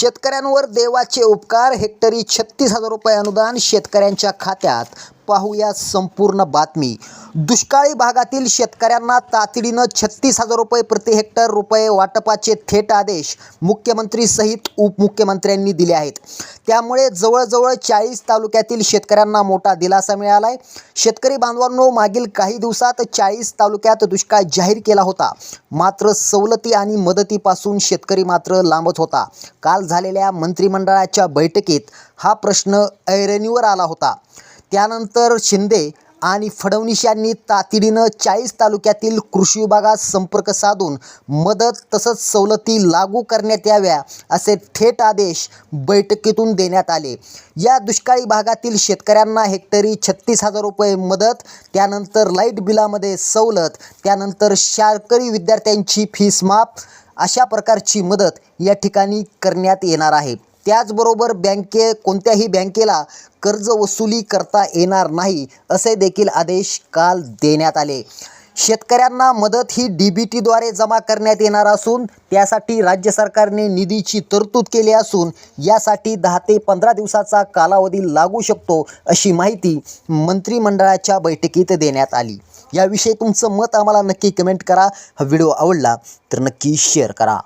शेतकऱ्यांवर देवाचे उपकार हेक्टरी छत्तीस हजार रुपये अनुदान शेतकऱ्यांच्या खात्यात. पाहूया संपूर्ण बातमी. दुष्काळी भागातील शेतकऱ्यांना तातडीनं छत्तीस हजार रुपये प्रति हेक्टर रुपये वाटपाचे थेट आदेश मुख्यमंत्री सहित उपमुख्यमंत्र्यांनी दिले आहेत. त्यामुळे जवळजवळ चाळीस तालुक्यातील शेतकऱ्यांना मोठा दिलासा मिळाला आहे शेतकरी बांधवांनो मागील काही दिवसात चाळीस तालुक्यात दुष्काळ जाहीर केला होता. मात्र सवलती आणि मदतीपासून शेतकरी मात्र लांबत होता. काल झालेल्या मंत्रिमंडळाच्या बैठकीत हा प्रश्न ऐरणीवर आला होता. त्यानंतर शिंदे आणि फडणवीस यांनी तातडीनं चाळीस तालुक्यातील कृषी विभागात संपर्क साधून मदत तसंच सवलती लागू करण्यात याव्या असे थेट आदेश बैठकीतून देण्यात आले. या दुष्काळी भागातील शेतकऱ्यांना हेक्टरी छत्तीस हजार रुपये मदत त्यानंतर लाइट बिलामध्ये सवलत त्यानंतर शाळकरी विद्यार्थ्यांची फीस माफ अशा प्रकारची मदत या ठिकाणी करण्यात येणार आहे. त्याचबरोबर बँके कोणत्याही बँकेला कर्ज वसुली करता येणार नाही असे देखील आदेश काल देण्यात आले. शेतकऱ्यांना मदत ही डी बी टीद्वारे जमा करण्यात येणार असून त्यासाठी राज्य सरकारने निधीची तरतूद केली असून यासाठी दहा ते पंधरा दिवसाचा कालावधी लागू शकतो अशी माहिती मंत्रिमंडळाच्या बैठकीत देण्यात आली. याविषयी तुमचं मत आम्हाला नक्की कमेंट करा. हा व्हिडिओ आवडला तर नक्की शेअर करा.